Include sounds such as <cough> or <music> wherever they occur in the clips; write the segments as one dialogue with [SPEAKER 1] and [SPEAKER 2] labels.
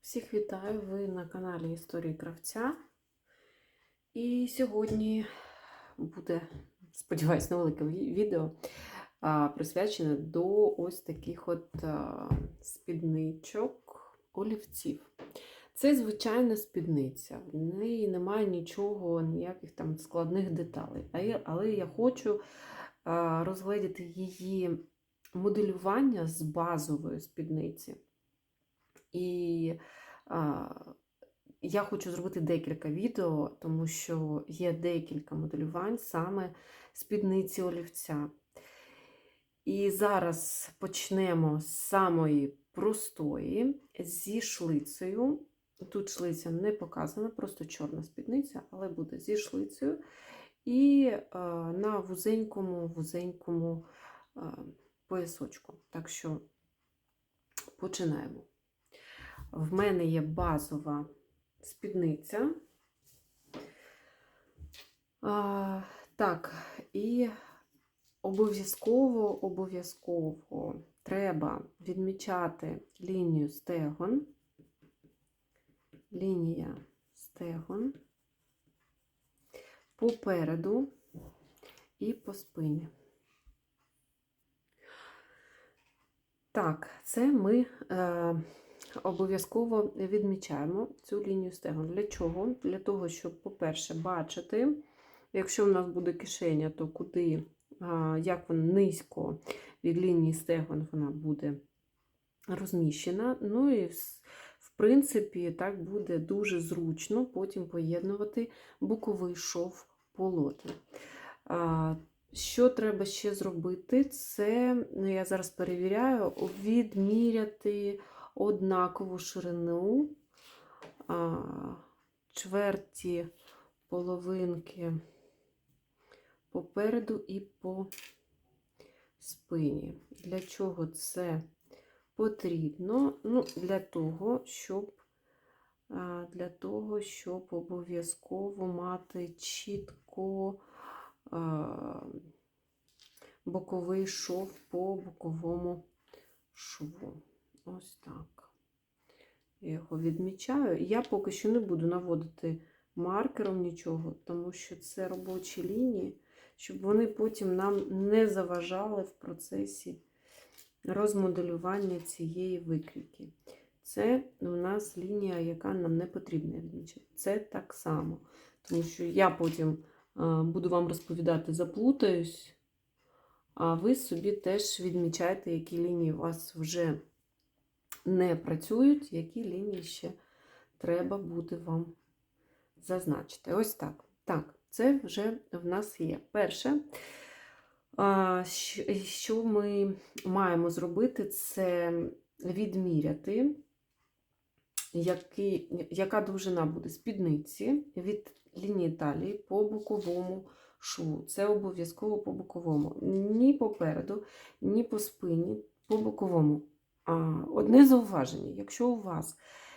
[SPEAKER 1] Всіх вітаю! Ви на каналі Історії Кравця. І сьогодні буде, сподіваюсь, невелике ві- відео присвячене до ось таких от спідничок олівців. Це звичайна спідниця, в неї немає нічого, ніяких там складних деталей. Але я хочу розгледіти її моделювання з базової спідниці. І а, я хочу зробити декілька відео, тому що є декілька моделювань саме спідниці олівця. І зараз почнемо з самої простої, зі шлицею. Тут шлиця не показана, просто чорна спідниця, але буде зі шлицею. І а, на вузенькому, вузенькому а, поясочку. Так що починаємо. В мене є базова спідниця. А, так, і обов'язково, обов'язково треба відмічати лінію стегон. Лінія стегон попереду і по спині. Так, це ми е, обов'язково відмічаємо цю лінію стегон. Для чого? Для того, щоб, по-перше, бачити, якщо в нас буде кишеня, то куди, як вона низько від лінії стегон вона буде розміщена. Ну і в- в принципі, так буде дуже зручно потім поєднувати боковий шов полотна. Що треба ще зробити? Це ну, я зараз перевіряю, відміряти однакову ширину а, чверті половинки попереду і по спині. Для чого це потрібно? Ну, для того, щоб для того, щоб обов'язково мати чітко боковий шов по боковому шву. Ось так. Я його відмічаю. Я поки що не буду наводити маркером нічого, тому що це робочі лінії, щоб вони потім нам не заважали в процесі розмоделювання цієї викрійки. Це у нас лінія, яка нам не потрібна відмічати. Це так само. Тому що я потім буду вам розповідати, заплутаюсь, а ви собі теж відмічаєте, які лінії у вас вже не працюють, які лінії ще треба буде вам зазначити. Ось так. Так, це вже в нас є. Перше, що ми маємо зробити, це відміряти, який, яка довжина буде спідниці від лінії талії по боковому шву. Це обов'язково по боковому. Ні попереду, ні по спині, по боковому. Одне зауваження: якщо у вас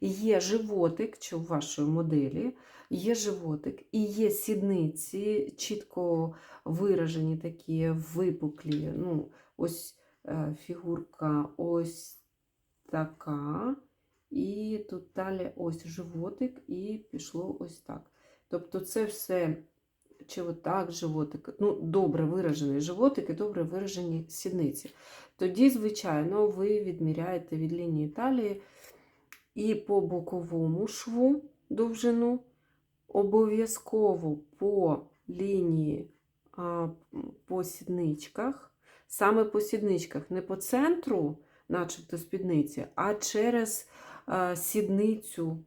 [SPEAKER 1] є животик, чи у вашої моделі є животик і є сідниці, чітко виражені такі випуклі, ну, ось е, фігурка ось така, і тут далі ось животик, і пішло ось так. Тобто це все, чи отак животик, ну, добре виражений животик і добре виражені сідниці. Тоді, звичайно, ви відміряєте від лінії талії і по боковому шву довжину, обов'язково по лінії по сідничках, саме по сідничках, не по центру, начебто спідниці, а через сідницю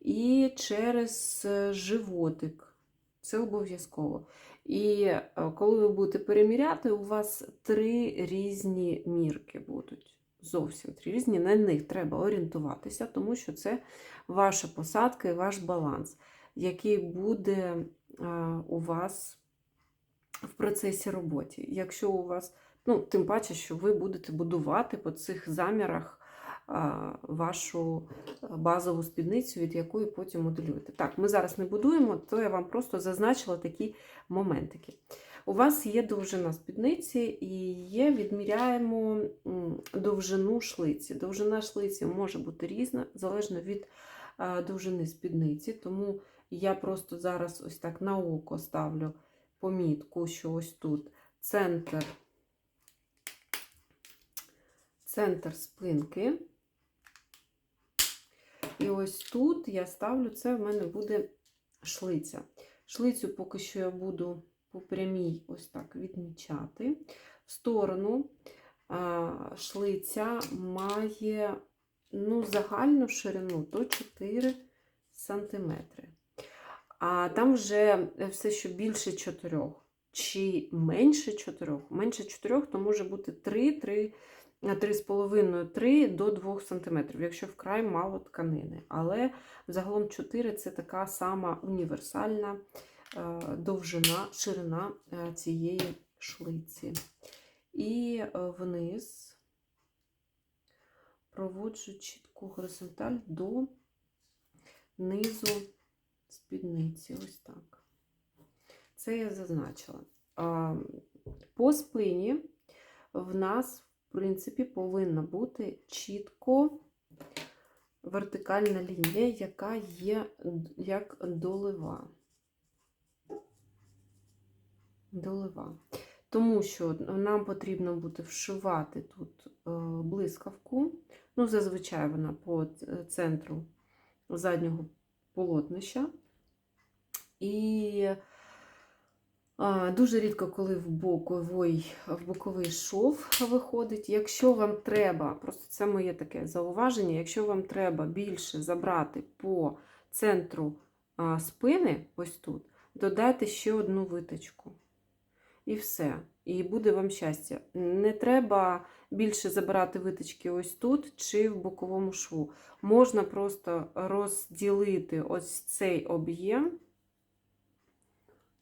[SPEAKER 1] і через е, животик. Це обов'язково. І е, коли ви будете переміряти, у вас три різні мірки будуть. Зовсім три різні. На них треба орієнтуватися, тому що це ваша посадка і ваш баланс, який буде е, у вас в процесі роботи. Якщо у вас, ну, тим паче, що ви будете будувати по цих замірах вашу базову спідницю, від якої потім моделюєте. Так, ми зараз не будуємо, то я вам просто зазначила такі моментики. У вас є довжина спідниці і є, відміряємо довжину шлиці. Довжина шлиці може бути різна, залежно від довжини спідниці. Тому я просто зараз ось так на око ставлю помітку, що ось тут центр, центр спинки. І ось тут я ставлю, це в мене буде шлиця. Шлицю поки що я буду по прямій ось так відмічати. В сторону шлиця має ну, загальну ширину до 4 см. А там вже все, що більше 4 чи менше 4, менше 4, то може бути 3, 3 3,5-3 до 2 см, якщо вкрай мало тканини. Але загалом 4 це така сама універсальна е, довжина, ширина е, цієї шлиці. І е, вниз проводжу чітку горизонталь до низу спідниці. Ось так. Це я зазначила. По спині в нас в принципі, повинна бути чітко вертикальна лінія, яка є як долева. Долева. Тому що нам потрібно буде вшивати тут е, блискавку. Ну, зазвичай вона по центру заднього полотнища. І Дуже рідко, коли в боковий, в боковий шов виходить. Якщо вам треба, просто це моє таке зауваження, якщо вам треба більше забрати по центру спини, ось тут, додайте ще одну виточку. І все. І буде вам щастя. Не треба більше забирати виточки ось тут чи в боковому шву. Можна просто розділити ось цей об'єм.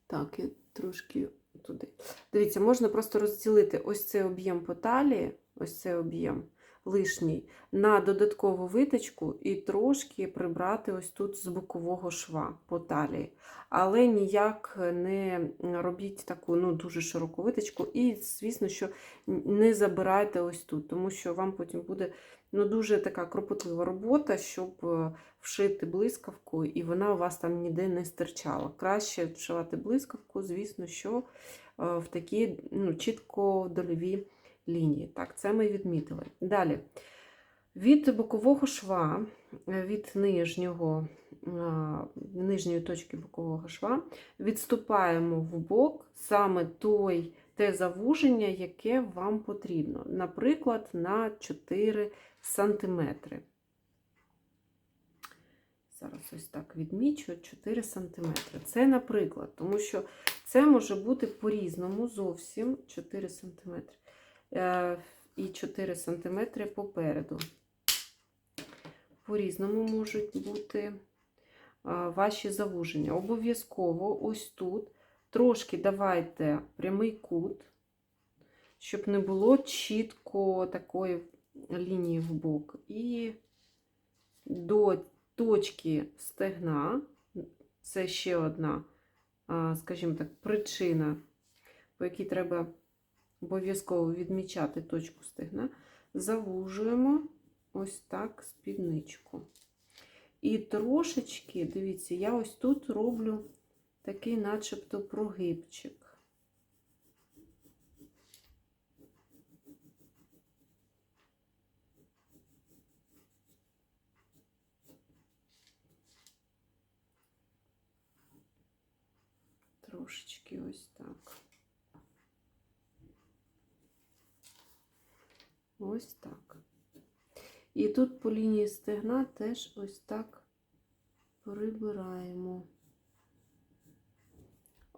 [SPEAKER 1] Так, трошки туди. Дивіться, можна просто розділити ось цей об'єм по талії, ось цей об'єм лишній, на додаткову виточку і трошки прибрати ось тут з бокового шва по талії. Але ніяк не робіть таку ну, дуже широку виточку. І, звісно, що не забирайте ось тут, тому що вам потім буде ну, дуже така кропотлива робота, щоб е, вшити блискавку, і вона у вас там ніде не стирчала. Краще вшивати блискавку, звісно, що е, в такі ну, чітко дольові лінії. Так, це ми відмітили. Далі. Від бокового шва, е, від нижнього, нижньої точки бокового шва, відступаємо в бок саме той, те завуження, яке вам потрібно. Наприклад, на 4 см. Зараз ось так відмічу 4 см. Це, наприклад, тому що це може бути по-різному зовсім 4 см. Е, і 4 см попереду. По-різному можуть бути ваші завуження. Обов'язково ось тут трошки давайте прямий кут, щоб не було чітко такої лінії в бок. І до точки стегна, це ще одна, скажімо так, причина, по якій треба обов'язково відмічати точку стегна, завужуємо ось так спідничку. І трошечки, дивіться, я ось тут роблю такий начебто прогибчик. трошечки ось так. Ось так. І тут по лінії стегна теж ось так прибираємо,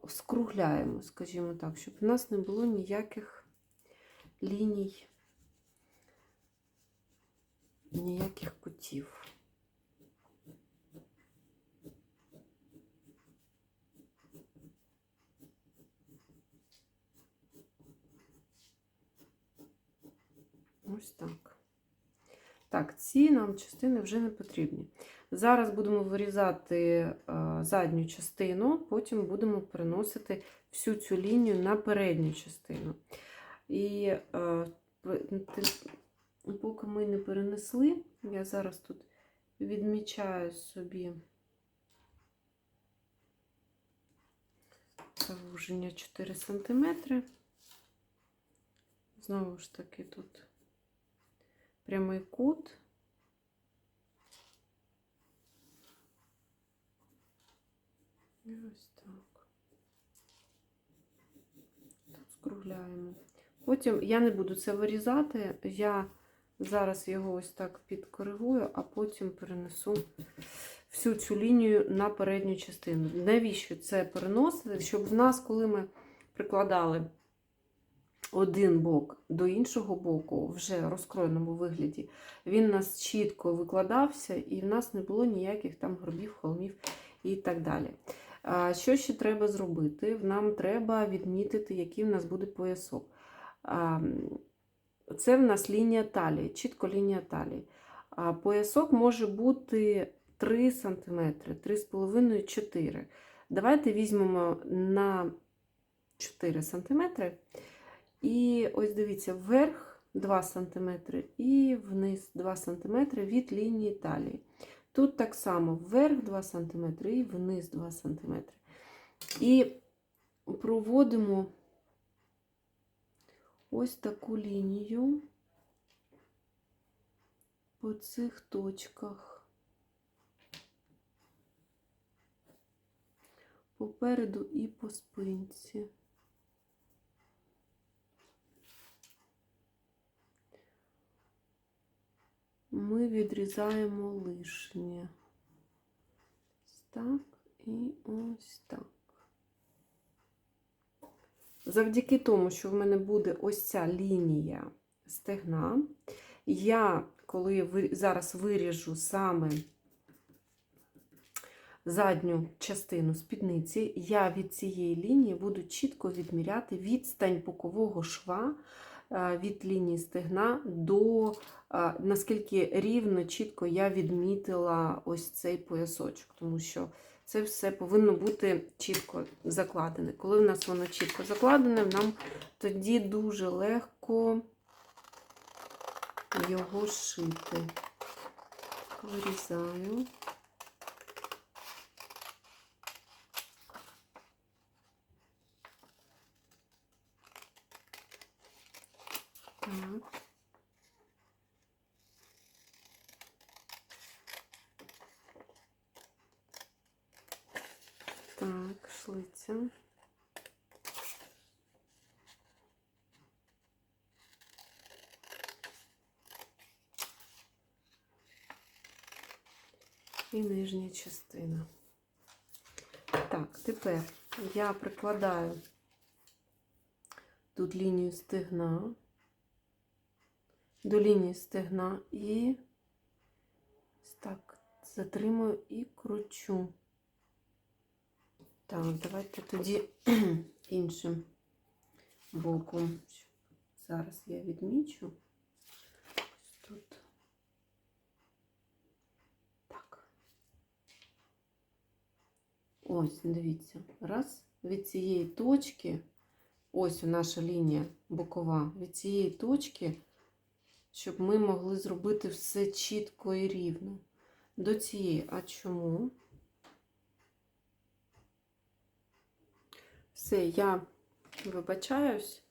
[SPEAKER 1] скругляємо, скажімо так, щоб у нас не було ніяких ліній, ніяких кутів. Ось так. Так, ці нам частини вже не потрібні. Зараз будемо вирізати е, задню частину, потім будемо переносити всю цю лінію на передню частину. І е, поки ми не перенесли, я зараз тут відмічаю собі завуження 4 см. Знову ж таки, тут прямий кут. І ось так. Тут скругляємо. Потім я не буду це вирізати, я зараз його ось так підкоригую, а потім перенесу всю цю лінію на передню частину. Навіщо це переносити? Щоб в нас, коли ми прикладали один бок до іншого боку, вже розкроєному вигляді, він у нас чітко викладався, і в нас не було ніяких там горбів, холмів і так далі. Що ще треба зробити? Нам треба відмітити, який в нас буде поясок. Це в нас лінія талії, чітко лінія талії. Поясок може бути 3 см, 3,5-4 Давайте візьмемо на 4 см. І ось дивіться, вверх 2 см і вниз 2 см від лінії талії. Тут так само вверх 2 см і вниз 2 см. І проводимо ось таку лінію по цих точках. Попереду і по спинці. Ми відрізаємо лишнє. Так і ось так. Завдяки тому, що в мене буде ось ця лінія стегна, я, коли зараз виріжу саме задню частину спідниці, я від цієї лінії буду чітко відміряти відстань бокового шва від лінії стегна до наскільки рівно, чітко я відмітила ось цей поясочок, тому що це все повинно бути чітко закладене. Коли в нас воно чітко закладене, нам тоді дуже легко його шити. Вирізаю. Так. Так, шлиця. І нижня частина. Так, тепер я прикладаю тут лінію стегна до лінії стегна і так затримую і кручу. Так, давайте тоді <clears throat> іншим боком. Зараз я відмічу. Ось тут. Так. Ось, дивіться. Раз. Від цієї точки, ось наша лінія бокова, від цієї точки, щоб ми могли зробити все чітко і рівно. До цієї. А чому? Все, я вибачаюсь.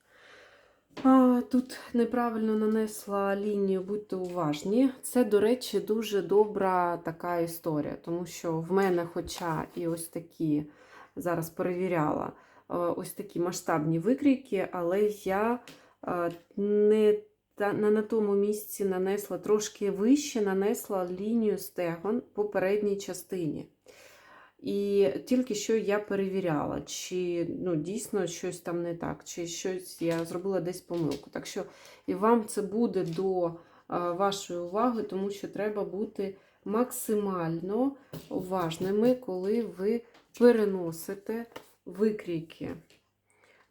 [SPEAKER 1] А, Тут неправильно нанесла лінію, будьте уважні. Це, до речі, дуже добра така історія, тому що в мене, хоча і ось такі, зараз перевіряла, е, ось такі масштабні викрійки, але я е, не та- на тому місці нанесла трошки вище, нанесла лінію стегон по передній частині. І тільки що я перевіряла, чи ну, дійсно щось там не так, чи щось я зробила десь помилку. Так що і вам це буде до вашої уваги, тому що треба бути максимально уважними, коли ви переносите викрійки.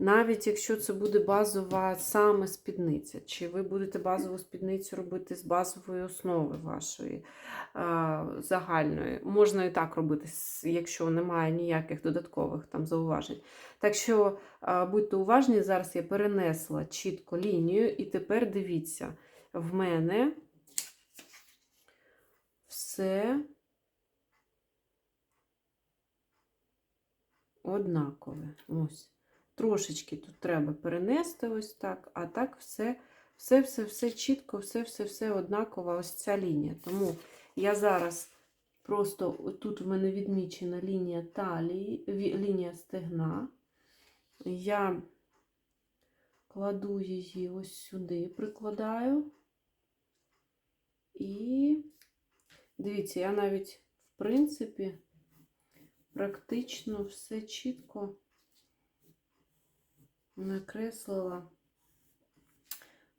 [SPEAKER 1] Навіть якщо це буде базова саме спідниця, чи ви будете базову спідницю робити з базової основи вашої а, загальної. Можна і так робити, якщо немає ніяких додаткових там зауважень. Так що а, будьте уважні, зараз я перенесла чітко лінію, і тепер дивіться, в мене все однакове. Ось. Трошечки тут треба перенести ось так, а так все, все, все, все чітко, все, все, все однаково, ось ця лінія. Тому я зараз просто тут в мене відмічена лінія талії, лінія стегна. Я кладу її ось сюди, прикладаю. І дивіться, я навіть, в принципі, практично все чітко накреслила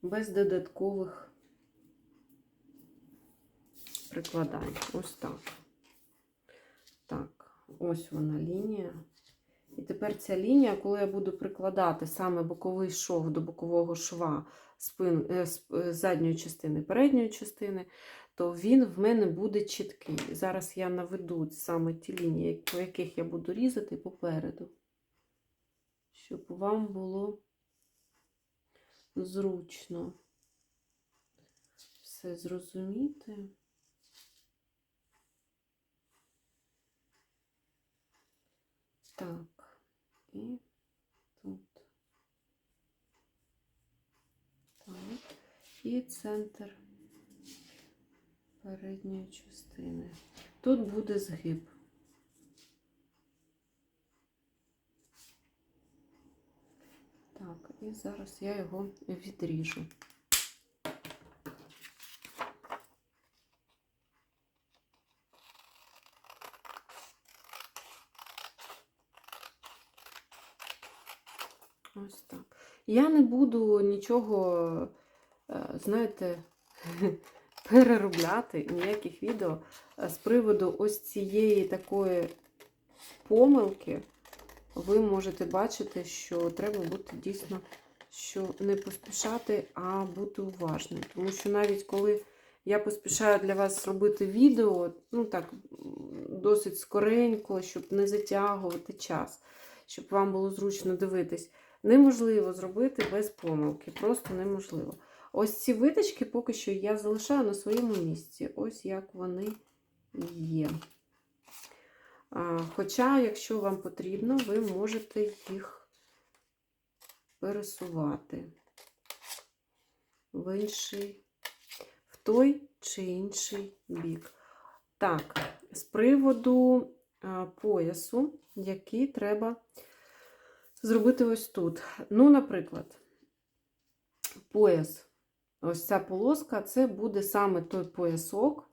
[SPEAKER 1] без додаткових прикладань. Ось так. Так, ось вона лінія. І тепер ця лінія, коли я буду прикладати саме боковий шов до бокового шва спин, е, е, задньої частини, передньої частини, то він в мене буде чіткий. Зараз я наведу саме ті лінії, по яких я буду різати попереду, щоб вам було зручно все зрозуміти. Так, і тут. Так. І центр передньої частини. Тут буде згиб. Так, і зараз я його відріжу. Ось так. Я не буду нічого, е, знаєте, <laughs> переробляти ніяких відео е, з приводу ось цієї такої помилки. Ви можете бачити, що треба бути дійсно, що не поспішати, а бути уважним. Тому що навіть коли я поспішаю для вас робити відео, ну так, досить скоренько, щоб не затягувати час, щоб вам було зручно дивитись, неможливо зробити без помилки. Просто неможливо. Ось ці виточки поки що я залишаю на своєму місці. Ось як вони є. Хоча, якщо вам потрібно, ви можете їх пересувати в інший, в той чи інший бік. Так, з приводу поясу, який треба зробити ось тут. Ну, наприклад, пояс, ось ця полоска, це буде саме той поясок,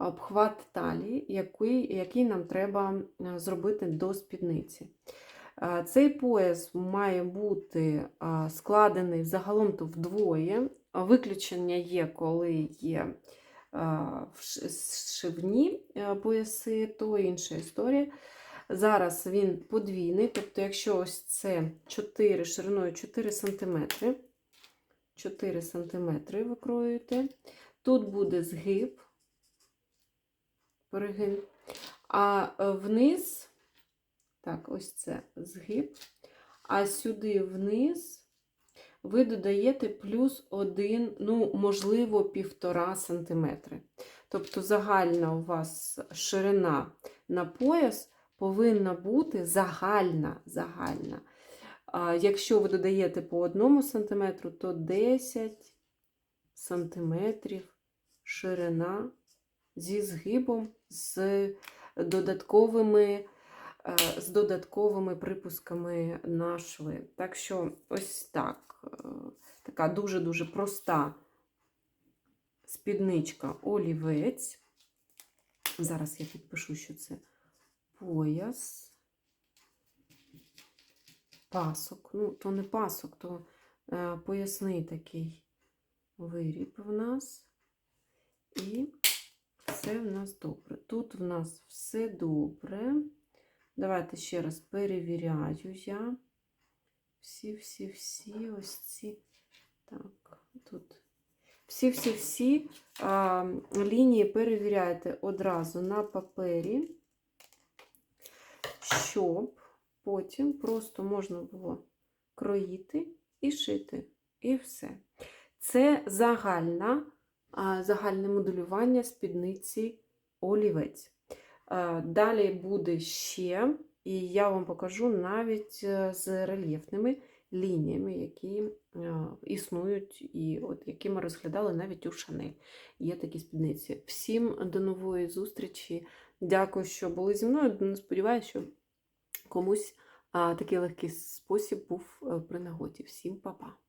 [SPEAKER 1] обхват талії, який, який нам треба е, зробити до спідниці. Е, Цей пояс має бути е, складений загалом то вдвоє. Виключення є, коли є е, пояси, то інша історія. Зараз він подвійний, тобто, якщо ось це 4 шириною 4 см, 4 см викроюєте, тут буде згиб, перегин, а е, вниз, так, ось це згиб, а сюди вниз ви додаєте плюс 1, ну, можливо, 1,5 см. Тобто загальна у вас ширина на пояс повинна бути загальна. загальна. А якщо ви додаєте по 1 см, то 10 см ширина зі згибом, з додатковими, е, з додатковими припусками на шви. Так що ось так. е, Така дуже-дуже проста спідничка олівець. Зараз я підпишу, що це пояс. Пасок. Ну, то не пасок, то е, поясний такий виріб в нас. І все в нас добре. Тут в нас все добре. Давайте ще раз перевіряю я всі, всі, всі ось ці. Так, тут. Всі-всі-всі лінії перевіряйте одразу на папері, щоб потім просто можна було кроїти і шити. І все. Це загальна, загальне моделювання спідниці олівець. Е, Далі буде ще, і я вам покажу навіть е, з рельєфними лініями, які е, існують, і от які ми розглядали навіть у Шанель. Є такі спідниці. Всім до нової зустрічі. Дякую, що були зі мною. Сподіваюся, що комусь такий легкий спосіб був при нагоді. Всім па-па!